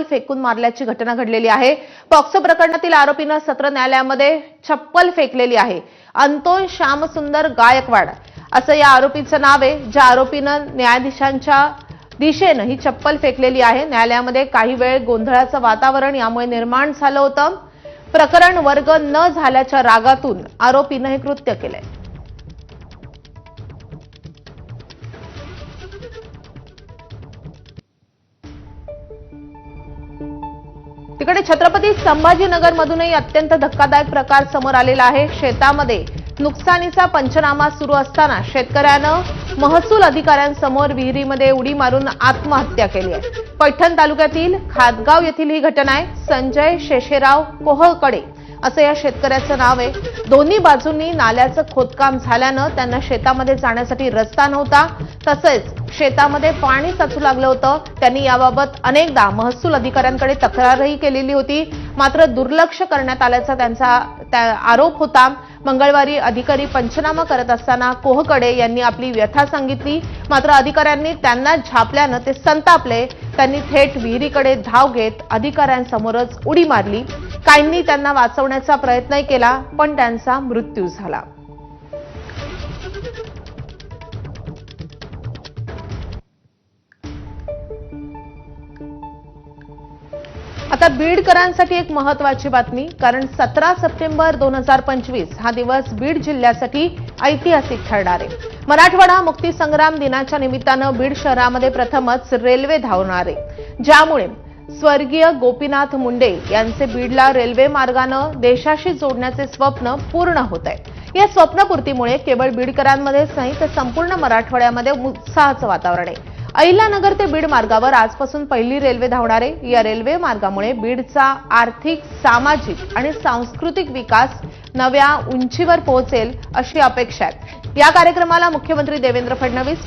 चप्पल फेकून मारल्याची घटना घडलेली आहे. पॉक्सो प्रकरणातील आरोपीनं सत्र न्यायालयामध्ये चप्पल फेकलेली आहे. अंतोन श्यामसुंदर गायकवाड असं या आरोपीचं नाव आहे. ज्या आरोपीनं न्यायाधीशांच्या दिशेनं ही चप्पल फेकलेली आहे. न्यायालयामध्ये काही वेळ गोंधळाचं वातावरण यामुळे निर्माण झालं होतं. प्रकरण वर्ग न झाल्याच्या रागातून आरोपीनं हे कृत्य केलंय. तिकडे छत्रपती संभाजीनगरमधूनही अत्यंत धक्कादायक प्रकार समोर आलेला आहे. शेतामध्ये नुकसानीचा पंचनामा सुरू असताना शेतकऱ्यानं महसूल अधिकाऱ्यांसमोर विहिरीमध्ये उडी मारून आत्महत्या केली आहे. पैठण तालुक्यातील खातगाव येथील ही घटना आहे. संजय शेषेराव कोहळकडे असं या शेतकऱ्याचं नाव आहे. दोन्ही बाजूंनी नाल्याचं खोदकाम झाल्यानं त्यांना शेतामध्ये जाण्यासाठी रस्ता नव्हता. तसेच शेतामध्ये पाणी साचू लागलं होतं. त्यांनी याबाबत अनेकदा महसूल अधिकाऱ्यांकडे तक्रारही केलेली होती. मात्र दुर्लक्ष करण्यात आल्याचा त्यांचा त्या- आरोप होता. मंगळवारी अधिकारी पंचनामा करत असताना कोहकडे यांनी आपली व्यथा सांगितली. मात्र अधिकाऱ्यांनी त्यांना झापल्यानं ते संतापले. त्यांनी थेट विहिरीकडे धाव घेत अधिकाऱ्यांसमोरच उडी मारली. काहींनी त्यांना वाचवण्याचा प्रयत्नही केला पण त्यांचा मृत्यू झाला. आता बीडकरांसाठी एक महत्वाची बातमी कारण सतरा सप्टेंबर दोन हजार पंचवीस हा दिवस बीड जिल्ह्यासाठी ऐतिहासिक ठरणार आहे. मराठवाडा मुक्तीसंग्राम दिनाच्या निमित्तानं बीड शहरामध्ये प्रथमच रेल्वे धावणार आहे. ज्यामुळे स्वर्गीय गोपीनाथ मुंडे यांचे बीडला रेल्वे मार्गानं देशाशी जोडण्याचे स्वप्न पूर्ण होत आहे. या स्वप्नपूर्तीमुळे केवळ बीडकरांमध्येच नाही तर संपूर्ण मराठवाड्यामध्ये उत्साहाचं वातावरण आहे. अहिल्यानगर ते बीड मार्गावर आजपासून पहिली रेल्वे धावणार. आहे या रेल्वे मार्गामुळे बीडचा आर्थिक सामाजिक आणि सांस्कृतिक विकास नव्या उंचीवर पोहोचेल अशी अपेक्षा आहे. या कार्यक्रमाला मुख्यमंत्री देवेंद्र फडणवीस